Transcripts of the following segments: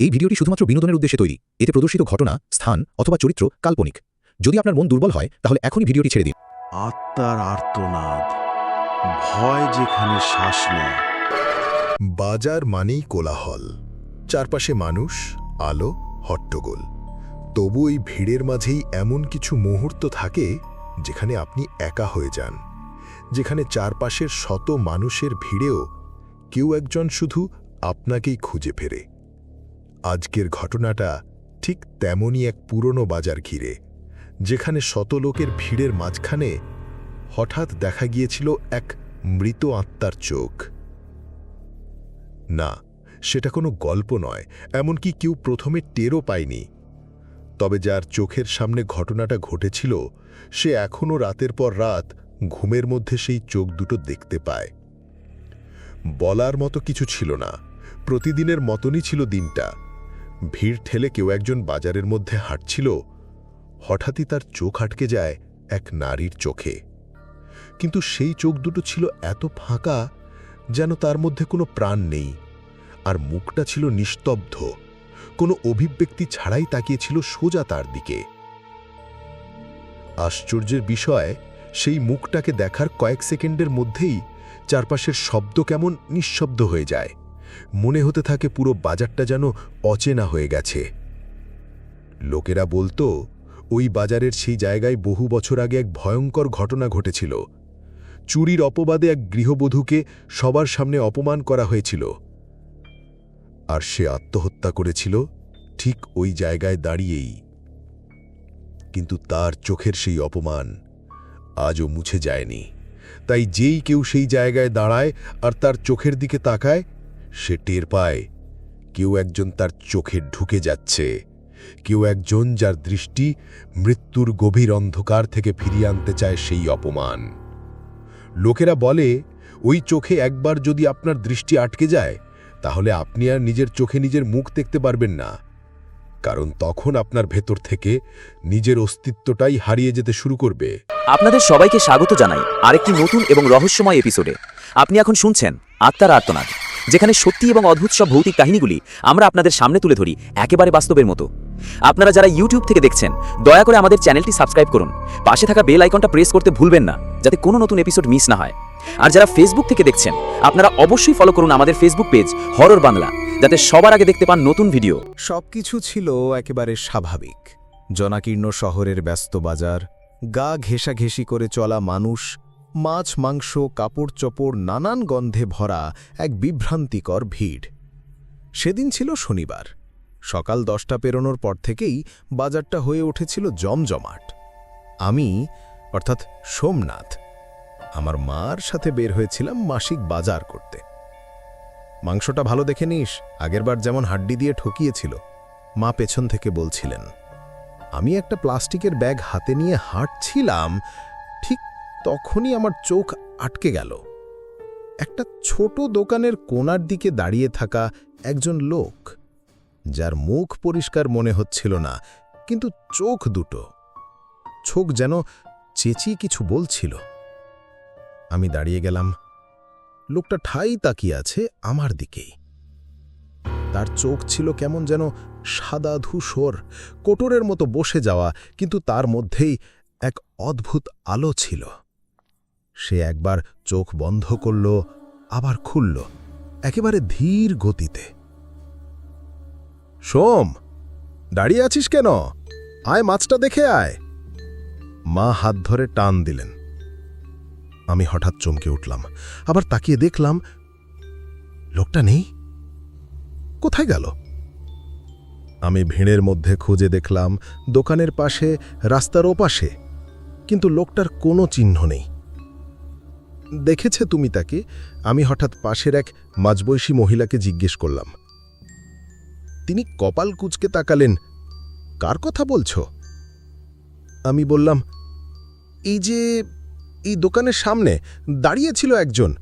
এই ভিডিওটি শুধুমাত্র বিনোদনের উদ্দেশ্যে তৈরি। এতে প্রদর্শিত ঘটনা স্থান অথবা চরিত্র কাল্পনিক। যদি আপনার মন দুর্বল হয় তাহলে এখনই ভিডিওটি ছেড়ে দিন। আত্মার আর্তনাদ। ভয় যেখানে শ্বাস নেয়। বাজার মানেই কোলাহল। চারপাশে মানুষ আলো হট্টগোল। তবু এই ভিড়ের মাঝেই এমন কিছু মুহূর্ত থাকে যেখানে আপনি একা হয়ে যান। যেখানে চারপাশের শত মানুষের ভিড়েও কেউ একজন শুধু আপনাকেই খুঁজে ফেরে। আজকের ঘটনাটা ঠিক তেমনই এক পুরনো বাজার ঘিরে, যেখানে শত লোকের ভিড়ের মাঝখানে হঠাৎ দেখা গিয়েছিল এক মৃত আত্মার চোখ। না, সেটা কোনো গল্প নয়, এমনকি কেউ প্রথমে টেরও পায়নি। তবে যার চোখের সামনে ঘটনাটা ঘটেছিল, সে এখনও রাতের পর রাত ঘুমের মধ্যে সেই চোখ দুটো দেখতে পায়। বলার মতো কিছু ছিল না, প্রতিদিনের মতনই ছিল দিনটা। ভিড় ঠেলে কেউ একজন বাজারের মধ্যে হাঁটছিল, হঠাৎই তার চোখ আটকে যায় এক নারীর চোখে। কিন্তু সেই চোখ দুটো ছিল এত ফাঁকা যেন তার মধ্যে কোনো প্রাণ নেই, আর মুখটা ছিল নিস্তব্ধ। কোনো অভিব্যক্তি ছাড়াই তাকিয়েছিল সোজা তার দিকে। আশ্চর্যের বিষয়, সেই মুখটাকে দেখার কয়েক সেকেন্ডের মধ্যেই চারপাশের শব্দ কেমন নিঃশব্দ হয়ে যায়। মনে হতে থাকে পুরো বাজারটা যেন অচেনা হয়ে গেছে। লোকেরা বলতো, ওই বাজারের সেই জায়গায় বহু বছর আগে এক ভয়ঙ্কর ঘটনা ঘটেছিল। চুরির অপবাদে এক গৃহবধূকে সবার সামনে অপমান করা হয়েছিল। আর সে আত্মহত্যা করেছিল ঠিক ওই জায়গায় দাঁড়িয়েই। কিন্তু তার চোখের সেই অপমান আজও মুছে যায়নি। তাই যেই কেউ সেই জায়গায় দাঁড়ায় আর তার চোখের দিকে তাকায় সে টের পায়, কেউ একজন তার চোখে ঢুকে যাচ্ছে, কেউ একজন যার দৃষ্টি মৃত্যুর গভীর অন্ধকার থেকে ফিরিয়ে আনতে চায় সেই অপমান। লোকেরা বলে, ওই চোখে একবার যদি আপনার দৃষ্টি আটকে যায়, তাহলে আপনি আর নিজের চোখে নিজের মুখ দেখতে পারবেন না। কারণ তখন আপনার ভেতর থেকে নিজের অস্তিত্বটাই হারিয়ে যেতে শুরু করবে। আপনাদের সবাইকে স্বাগত জানাই আরেকটি নতুন এবং রহস্যময় এপিসোডে। আপনি এখন শুনছেন আত্মার আর্তনাদ। যেখানে সত্যি এবং অদ্ভুত সব ভৌতিক কাহিনীগুলি আমরা আপনাদের সামনে তুলে ধরি, একেবারে বাস্তবের মতো। আপনারা যারা ইউটিউব থেকে দেখছেন, দয়া করে আমাদের চ্যানেলটি সাবস্ক্রাইব করুন। পাশে থাকা বেল আইকনটা প্রেস করতে ভুলবেন না, যাতে কোনো নতুন এপিসোড মিস না হয়। আর যারা ফেসবুক থেকে দেখছেন, আপনারা অবশ্যই ফলো করুন আমাদের ফেসবুক পেজ হরর বাংলা যাতে সবার আগে দেখতে পান নতুন ভিডিও সবকিছু ছিল একেবারে স্বাভাবিক। জনাকীর্ণ শহরের ব্যস্ত বাজার, গা ঘেঁষাঘেঁষি করে চলা মানুষ মাছ, মাংস, কাপড় চোপড়, নানান গন্ধে ভরা এক বিভ্রান্তিকর ভিড়। সেদিন ছিল শনিবার। সকাল দশটা পেরোনোর পর থেকেই বাজারটা হয়ে উঠেছিল জমজমাট। আমি, অর্থাৎ সোমনাথ, আমার মার সাথে বের হয়েছিলাম মাসিক বাজার করতে। মাংসটা ভালো দেখে নিস, আগেরবার যেমন হাড্ডি দিয়ে ঠকিয়েছিল। মা পেছন থেকে বলছিলেন, আমি একটা প্লাস্টিকের ব্যাগ হাতে নিয়ে হাঁটছিলাম, ঠিক তখনই আমার চোখ আটকে গেল। একটা ছোট দোকানের কোনার দিকে দাঁড়িয়ে থাকা একজন লোক, যার মুখ পরিষ্কার মনে হচ্ছিল না, কিন্তু চোখ দুটো। চোখ যেন চেঁচিয়ে কিছু বলছিল। আমি দাঁড়িয়ে গেলাম। লোকটা ঠাই তাকিয়ে আছে আমার দিকেই। তার চোখ ছিল কেমন যেন সাদা ধূসর, কোটরের মতো বসে যাওয়া, কিন্তু তার মধ্যেই এক অদ্ভুত আলো ছিল। সে একবার চোখ বন্ধ করল, আবার খুলল, একেবারে ধীর গতিতে। সোম, দাঁড়িয়ে আছিস কেন? আয় মাছটা দেখে আয়। মা হাত ধরে টান দিলেন। আমি হঠাৎ চমকে উঠলাম, আবার তাকিয়ে দেখলাম, লোকটা নেই। কোথায় গেল? আমি ভিড়ের মধ্যে খুঁজে দেখলাম, দোকানের পাশে, রাস্তার ওপাশে, কিন্তু লোকটার কোনো চিহ্ন নেই। দেখেছে তুমি তাকে? আমি হঠাৎ পাশের এক মাঝবয়সী মহিলাকে জিজ্ঞেস করলাম। তিনি কপাল কুচকে তাকালেন। কার কথা বলছ? আমি বললাম, এই যে, এই দোকানের সামনে দাঁড়িয়েছিল একজন।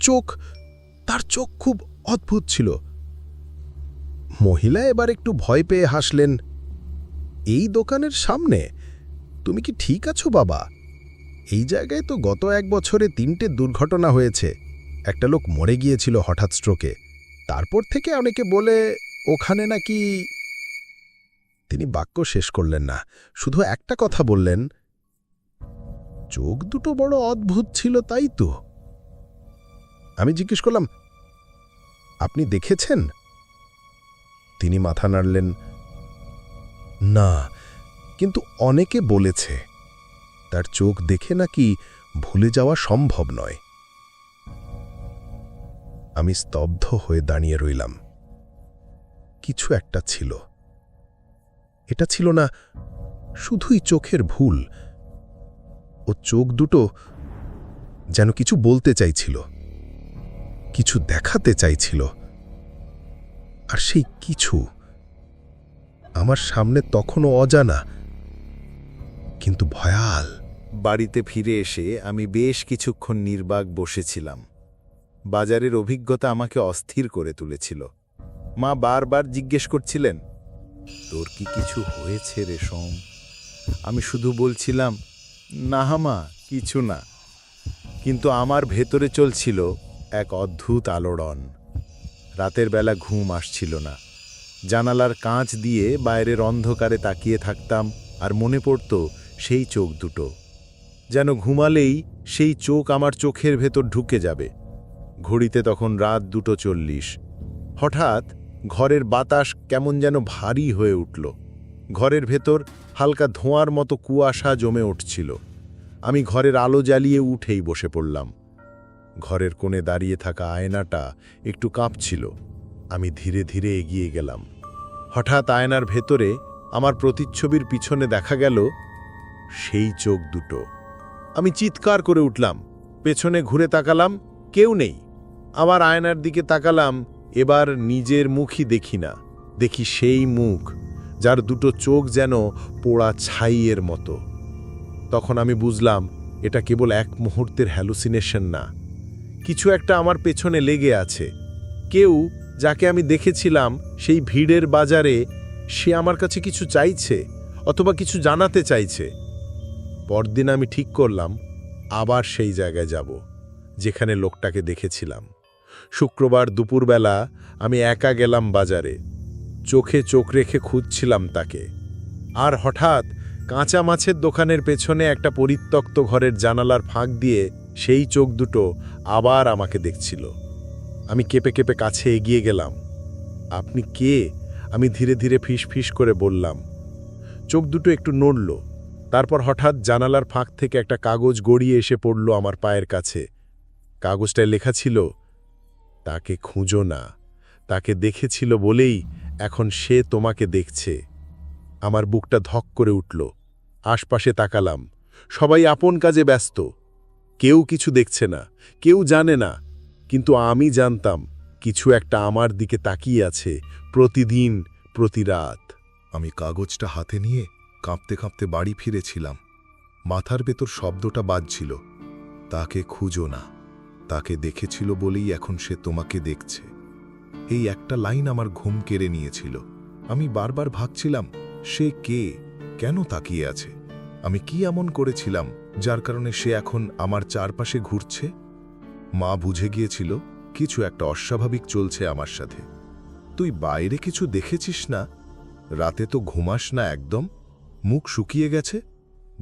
চোখ, তার চোখ খুব অদ্ভুত ছিল। মহিলা এবার একটু ভয় পেয়ে হাসলেন, এই দোকানের সামনে? তুমি কি ঠিক আছো, বাবা? এই জায়গায় তো গত এক বছরে তিনটে দুর্ঘটনা হয়েছে। একটা লোক মরে গিয়েছিল হঠাৎ স্ট্রোকে। তারপর থেকে অনেকে বলে, ওখানে নাকি তিনি বাক্য শেষ করলেন না, শুধু একটা কথা বললেন, চোখ দুটো বড় অদ্ভুত ছিল, তাই তো? আমি জিজ্ঞেস করলাম, আপনি দেখেছেন? তিনি মাথা নাড়লেন, না, কিন্তু অনেকে বলেছে। তার চোখ দেখে নাকি ভুলে যাওয়া সম্ভব নয়। আমি স্তব্ধ হয়ে দাঁড়িয়ে রইলাম। কিছু একটা ছিল। এটা ছিল না, শুধুই চোখের ভুল। ও চোখ দুটো যেন কিছু বলতে চাইছিল, কিছু দেখাতে চাইছিল। আর সেই কিছু আমার সামনে তখনও অজানা। কিন্তু ভয়াল। বাড়িতে ফিরে এসে আমি বেশ কিছুক্ষণ নির্বাক বসেছিলাম। বাজারের অভিজ্ঞতা আমাকে অস্থির করে তুলেছিল। মা বারবার জিজ্ঞেস করছিলেন, তোর কি কিছু হয়েছে রেশম আমি শুধু বলছিলাম, না মা, কিছু না। কিন্তু আমার ভেতরে চলছিল এক অদ্ভুত আলোড়ন। রাতের বেলা ঘুম আসছিল না। জানালার কাঁচ দিয়ে বাইরের অন্ধকারে তাকিয়ে থাকতাম আর মনে পড়ত সেই চোখ দুটো। যেন ঘুমালেই সেই চোখ আমার চোখের ভেতর ঢুকে যাবে। ঘড়িতে তখন রাত দুটো চল্লিশ। হঠাৎ ঘরের বাতাস কেমন যেন ভারী হয়ে উঠল। ঘরের ভেতর হালকা ধোঁয়ার মতো কুয়াশা জমে উঠছিল। আমি ঘরের আলো জ্বালিয়ে উঠেই বসে পড়লাম। ঘরের কোণে দাঁড়িয়ে থাকা আয়নাটা একটু কাঁপছিল। আমি ধীরে ধীরে এগিয়ে গেলাম। হঠাৎ আয়নার ভেতরে আমার প্রতিচ্ছবির পিছনে দেখা গেল সেই চোখ দুটো। আমি চিৎকার করে উঠলাম, পেছনে ঘুরে তাকালাম, কেউ নেই। আবার আয়নার দিকে তাকালাম, এবার নিজের মুখই দেখি না। দেখি সেই মুখ, যার দুটো চোখ যেন পোড়া ছাইয়ের মতো। তখন আমি বুঝলাম, এটা কেবল এক মুহূর্তের হ্যালুসিনেশন না। কিছু একটা আমার পেছনে লেগে আছে। কেউ যাকে আমি দেখেছিলাম সেই ভিড়ের বাজারে, সে আমার কাছে কিছু চাইছে, অথবা কিছু জানাতে চাইছে। পরদিন আমি ঠিক করলাম, আবার সেই জায়গায় যাব, যেখানে লোকটাকে দেখেছিলাম। শুক্রবার দুপুরবেলা আমি একা গেলাম বাজারে। চোখে চোখ রেখে খুঁজছিলাম তাকে। আর হঠাৎ কাঁচা মাছের দোকানের পেছনে একটা পরিত্যক্ত ঘরের জানালার ফাঁক দিয়ে সেই চোখ দুটো আবার আমাকে দেখছিল। আমি কেঁপে কেঁপে কাছে এগিয়ে গেলাম। আপনি কে? আমি ধীরে ধীরে ফিস ফিস করে বললাম। চোখ দুটো একটু নড়ল। তারপর হঠাৎ জানালার ফাঁক থেকে একটা কাগজ গড়িয়ে এসে পড়ল আমার পায়ের কাছে। কাগজটায় লেখা ছিল, তাকে খুঁজো না। তাকে দেখেছিল বলেই এখন সে তোমাকে দেখছে। আমার বুকটা ধক করে উঠল। আশপাশে তাকালাম। সবাই আপন কাজে ব্যস্ত। কেউ কিছু দেখছে না, কেউ জানে না, কিন্তু আমি জানতাম কিছু একটা আমার দিকে তাকিয়ে আছে প্রতিদিন, প্রতি রাত। আমি কাগজটা হাতে নিয়ে কাঁপতে কাঁপতে বাড়ি ফিরেছিলাম। মাথার ভেতর শব্দটা বাজছিল। তাকে খুঁজো না। তাকে দেখেছিল বলেই এখন সে তোমাকে দেখছে। এই একটা লাইন আমার ঘুম কেড়ে নিয়েছিল। আমি বারবার ভাবছিলাম, সে কে? কেন তাকিয়ে আছে? আমি কি এমন করেছিলাম, যার কারণে সে এখন আমার চারপাশে ঘুরছে? মা বুঝে গিয়েছিল, কিছু একটা অস্বাভাবিক চলছে আমার সাথে। তুই বাইরে কিছু দেখেছিস না? রাতে তো ঘুমাস না একদম? মুখ শুকিয়ে গেছে?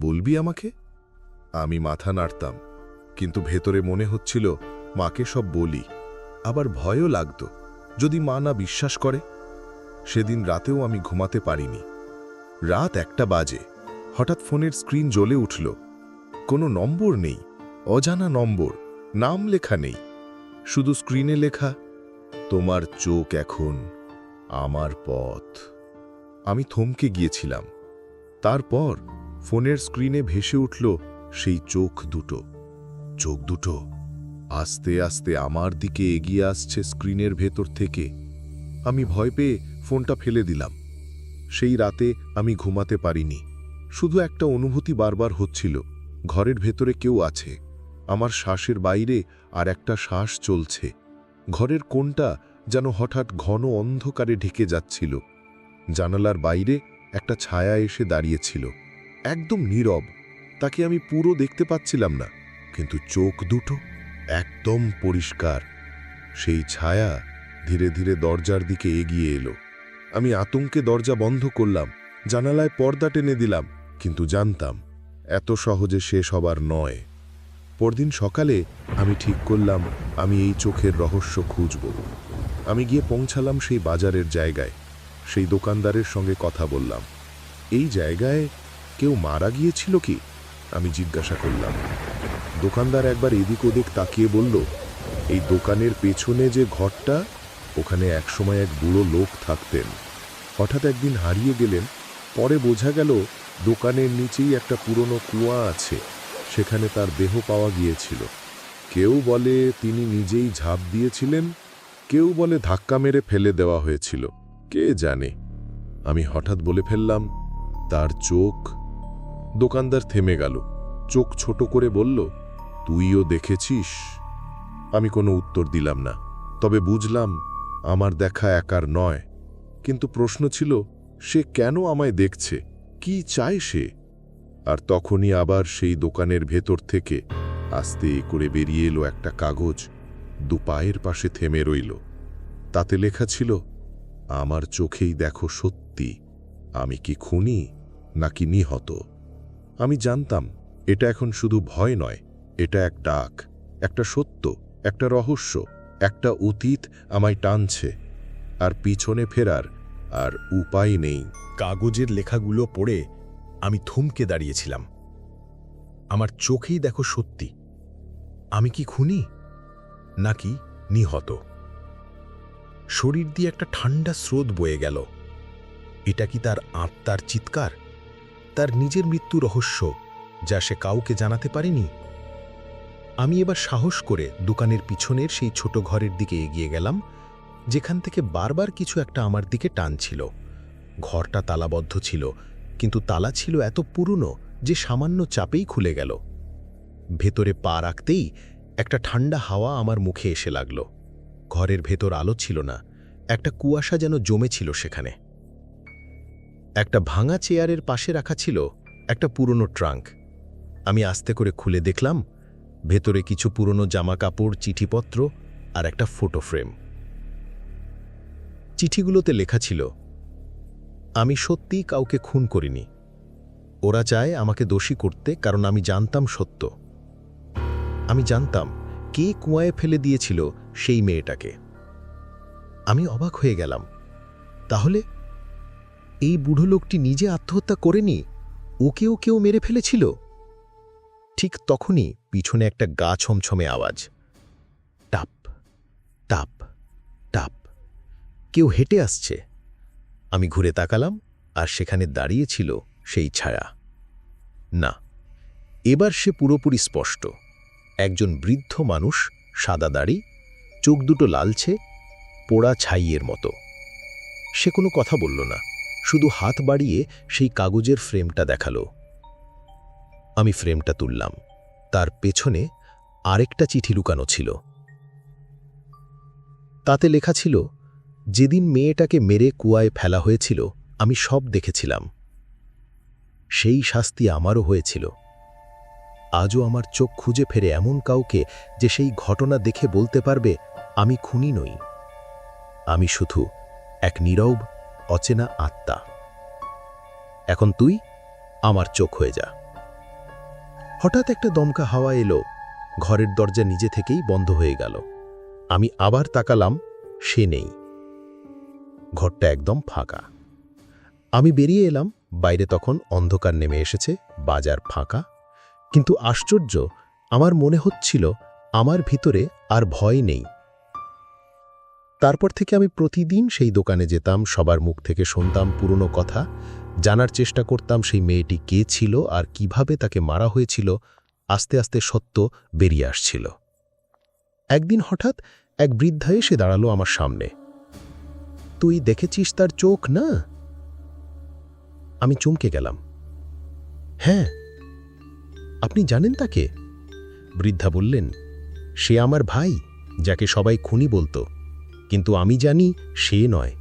বলবি আমাকে? আমি মাথা নাড়তাম, কিন্তু ভেতরে মনে হচ্ছিল মাকে সব বলি। আবার ভয়ও লাগত, যদি মা না বিশ্বাস করে। সেদিন রাতেও আমি ঘুমাতে পারিনি। রাত একটা বাজে, হঠাৎ ফোনের স্ক্রিন জ্বলে উঠল। কোনো নম্বর নেই, অজানা নম্বর, নাম লেখা নেই। শুধু স্ক্রিনে লেখা, তোমার চোখ এখন আমার পথ। আমি থমকে গিয়েছিলাম। তারপর ফোনের স্ক্রিনে ভেসে উঠল সেই চোখ দুটো। চোখ দুটো আস্তে আস্তে আমার দিকে এগিয়ে আসছে স্ক্রিনের ভেতর থেকে। আমি ভয় পেয়ে ফোনটা ফেলে দিলাম। সেই রাতে আমি ঘুমাতে পারিনি। শুধু একটা অনুভূতি বারবার হচ্ছিল, ঘরের ভেতরে কেউ আছে, আমার শ্বাসের বাইরে আর একটা শ্বাস চলছে। ঘরের কোনটা যেন হঠাৎ ঘন অন্ধকারে ঢেকে যাচ্ছিল। জানালার বাইরে একটা ছায়া এসে দাঁড়িয়েছিল। একদম নীরব, তাকে আমি পুরো দেখতে পাচ্ছিলাম না, কিন্তু চোখ দুটো একদম পরিষ্কার। সেই ছায়া ধীরে ধীরে দরজার দিকে এগিয়ে এলো। আমি আতঙ্কে দরজা বন্ধ করলাম, জানালায় পর্দা টেনে দিলাম, কিন্তু জানতাম এত সহজে শেষ হবার নয়। পরদিন সকালে আমি ঠিক করলাম, আমি এই চোখের রহস্য খুঁজব। আমি গিয়ে পৌঁছালাম সেই বাজারের জায়গায়। সেই দোকানদারের সঙ্গে কথা বললাম। এই জায়গায় কেউ মারা গিয়েছিল কি? আমি জিজ্ঞাসা করলাম। দোকানদার একবার এদিক ওদিক তাকিয়ে বলল, এই দোকানের পেছনে যে ঘরটা, ওখানে একসময় এক বুড়ো লোক থাকতেন। হঠাৎ একদিন হারিয়ে গেলেন, পরে বোঝা গেল দোকানের নিচেই একটা পুরনো কুয়া আছে, সেখানে তার দেহ পাওয়া গিয়েছিল। কেউ বলে তিনি নিজেই ঝাঁপ দিয়েছিলেন, কেউ বলে ধাক্কা মেরে ফেলে দেওয়া হয়েছিল। কে জানে? আমি হঠাৎ বলে ফেললাম, তার চোখ দোকানদার থেমে গেল। চোখ ছোট করে বলল, তুইও দেখেছিস? আমি কোনো উত্তর দিলাম না। তবে বুঝলাম, আমার দেখা একার নয়। কিন্তু প্রশ্ন ছিল, সে কেন আমায় দেখছে? কি চায় সে? আর তখনই আবার সেই দোকানের ভেতর থেকে আস্তে করে বেরিয়ে এলো একটা কাগজ, দু পায়ের পাশে থেমে রইল। তাতে লেখা ছিল আমার চোখেই দেখো সত্যি, আমি কি খুনি নাকি নিহত? আমি জানতাম, এটা এখন শুধু ভয় নয়, এটা এক ডাক, একটা সত্য, একটা রহস্য, একটা অতীত আমায় টানছে, আর পিছনে ফেরার আর উপায় নেই। কাগজের লেখাগুলো পড়ে আমি থমকে দাঁড়িয়েছিলাম। আমার চোখেই দেখো সত্যি, আমি কি খুনি নাকি নিহত? শরীর দিয়ে একটা ঠান্ডা স্রোত বয়ে গেল। এটা কি তার আত্মার চিৎকার? তার নিজের মৃত্যু রহস্য, যা সে কাউকে জানাতে পারেনি? আমি এবার সাহস করে দোকানের পিছনের সেই ছোট ঘরের দিকে এগিয়ে গেলাম, যেখান থেকে বারবার কিছু একটা আমার দিকে টানছিল। ঘরটা তালাবদ্ধ ছিল, কিন্তু তালা ছিল এত পুরনো যে সামান্য চাপেই খুলে গেল। ভেতরে পা রাখতেই একটা ঠান্ডা হাওয়া আমার মুখে এসে লাগল। ঘরের ভেতর আলো ছিল না, একটা কুয়াশা যেন জমেছিল সেখানে। একটা ভাঙা চেয়ারের পাশে রাখা ছিল একটা পুরনো ট্রাঙ্ক। আমি আস্তে করে খুলে দেখলাম, ভেতরে কিছু পুরনো জামা কাপড় চিঠিপত্র আর একটা ফোটো ফ্রেম চিঠিগুলোতে লেখা ছিল, আমি সত্যিই কাউকে খুন করিনি। ওরা চায় আমাকে দোষী করতে, কারণ আমি জানতাম সত্য। আমি জানতাম কে কুয়ায় ফেলে দিয়েছিল সেই মেয়েটাকে। আমি অবাক হয়ে গেলাম। তাহলে এই বুড়ো লোকটি নিজে আত্মহত্যা করেনি? ওকেও কেউ মেরে ফেলেছিল? ঠিক তখনই পিছনে একটা গা ছমছমে আওয়াজ। টাপ টাপ টাপ। কেউ হেঁটে আসছে। আমি ঘুরে তাকালাম আর সেখানে দাঁড়িয়ে ছিল সেই ছায়া। না, এবার সে পুরোপুরি স্পষ্ট। একজন বৃদ্ধ মানুষ সাদা দাড়ি, চোখ দুটো লালছে পোড়া ছাইয়ের মতো। সে কোনো কথা বলল না, শুধু হাত বাড়িয়ে সেই কাগজের ফ্রেমটা দেখাল। আমি ফ্রেমটা তুললাম, তার পেছনে আরেকটা চিঠি লুকানো ছিল। তাতে লেখা ছিল, যেদিন মেয়েটাকে মেরে কুয়ায় ফেলা হয়েছিল, আমি সব দেখেছিলাম। সেই শাস্তি আমারও হয়েছিল। আজও আমার চোখ খুঁজে ফেরে এমন কাউকে যে সেই ঘটনা দেখে বলতে পারবে, আমি খুনি নই। আমি শুধু এক নীরব, অচেনা আত্মা। এখন তুই আমার চোখ হয়ে যা। হঠাৎ একটা দমকা হাওয়া এলো। ঘরের দরজা নিজে থেকেই বন্ধ হয়ে গেল। আমি আবার তাকালাম, সে নেই। ঘরটা একদম ফাঁকা। আমি বেরিয়ে এলাম, বাইরে তখন অন্ধকার নেমে এসেছে, বাজার ফাঁকা। কিন্তু আশ্চর্য, আমার মনে হচ্ছিল আমার ভিতরে আর ভয় নেই। তারপর থেকে আমি প্রতিদিন সেই দোকানে যেতাম, সবার মুখ থেকে শুনতাম পুরনো কথা, জানার চেষ্টা করতাম সেই মেয়েটি কে ছিল আর কীভাবে তাকে মারা হয়েছিল, আস্তে আস্তে সত্য বেরিয়ে আসছিল। একদিন হঠাৎ এক বৃদ্ধা এসে দাঁড়াল আমার সামনে। তুই দেখেছিস তার চোখ, না? আমি চমকে গেলাম। হ্যাঁ আপনি জানেন তাকে? বৃদ্ধা বললেন, সে আমার ভাই, যাকে সবাই খুনি বলতো। কিন্তু আমি জানি সে নয়।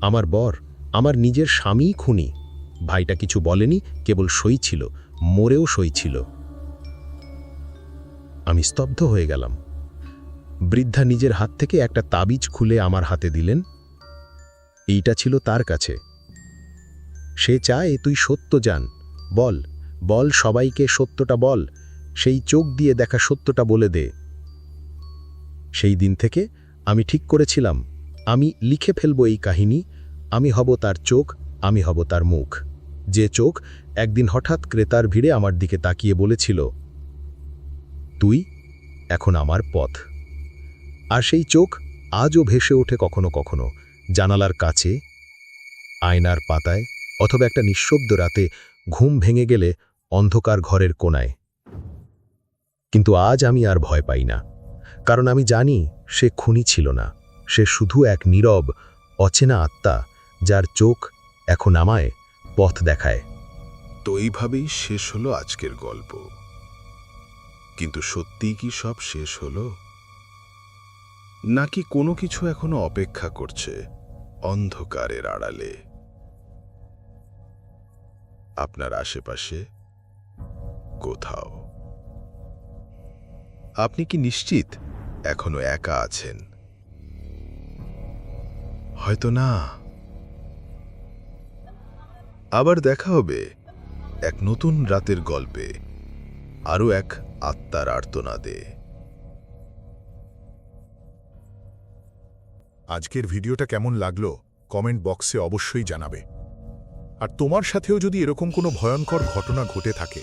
আমার বর, আমার নিজের স্বামীই খুনি। ভাইটা কিছু বলেনি, কেবল সই ছিল, মরেও সই ছিল। আমি স্তব্ধ হয়ে গেলাম। বৃদ্ধা নিজের হাত থেকে একটা তাবিজ খুলে আমার হাতে দিলেন। এইটা ছিল তার কাছে। সে চায়, তুই সত্য জান। বল বল সবাইকে সত্যটা বল, সেই চোখ দিয়ে দেখা সত্যটা বলে দে। সেই দিন থেকে আমি ঠিক করেছিলাম, আমি লিখে ফেলব এই কাহিনী, আমি হব তার চোখ, আমি হব তার মুখ। যে চোখ একদিন হঠাৎ ক্রেতার ভিড়ে আমার দিকে তাকিয়ে বলেছিল, তুই এখন আমার পথ। আর সেই চোখ আজও ভেসে ওঠে কখনো কখনো, জানালার কাছে, আয়নার পাতায়, অথবা একটা নিঃশব্দ রাতে ঘুম ভেঙে গেলে অন্ধকার ঘরের কোনায় কিন্তু আজ আমি আর ভয় পাই না, কারণ আমি জানি সে খুনি ছিল না, সে শুধু এক নীরব, অচেনা আত্মা, যার চোখ এখন আমায় পথ দেখায়। তো এইভাবেই শেষ হলো আজকের গল্প। কিন্তু সত্যিই কি সব শেষ হলো? নাকি কোনো কিছু এখনও অপেক্ষা করছে অন্ধকারের আড়ালে? আপনার আশেপাশে কোথাও। আপনি কি নিশ্চিত এখনও একা আছেন? হয়তো না। আবার দেখা হবে এক নতুন রাতের গল্পে, আরও এক আত্মার আর্তনাদে। আজকের ভিডিওটা কেমন লাগল কমেন্ট বক্সে অবশ্যই জানাবে। আর তোমার সাথেও যদি এরকম কোনো ভয়ঙ্কর ঘটনা ঘটে থাকে